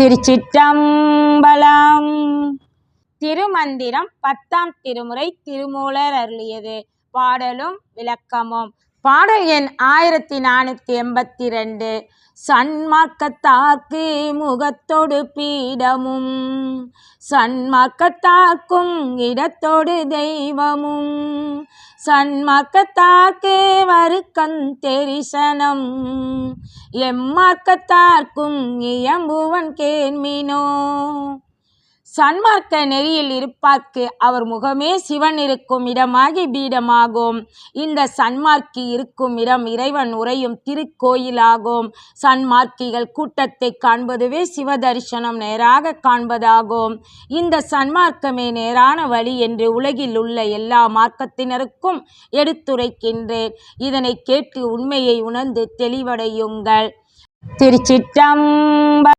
திருச்சிற்றம்பலம். திருமந்திரம் பத்தாம் திருமுறை திருமூலர் அருளியது. பாடலும் விளக்கமும். பாடல் எண் ஆயிரத்தி நானூற்றி எண்பத்தி ரெண்டு சன்மார்க்கத்தாக்கு முகத்தோடு பீடமும் சன்மார்க்கத்தாக்கும் இடத்தோடு தெய்வமும். சன்மார்க்கத்தாக்கு வருக்கந் தெரிசனம் எம்மார்க்கத்தார்க்கும் இயம்புவன் கேண்மினோ. சன்மார்க்க நெறியில் இருப்பார்க்கு அவர் முகமே சிவன் இருக்கும் இடமாகி பீடமாகும். இந்த சன்மார்க்கி இருக்கும் இடம் இறைவன் உறையும் திருக்கோயிலாகும். சன்மார்க்கிகள் கூட்டத்தை காண்பதுவே சிவதரிசனம் நேராக காண்பதாகும். இந்த சன்மார்க்கமே நேரான வழி என்று உலகில் உள்ள எல்லா மார்க்கத்தினருக்கும் எடுத்துரைக்கின்றேன். இதனை கேட்டு உண்மையை உணர்ந்து தெளிவடையுங்கள். திருச்சிற்றம்ப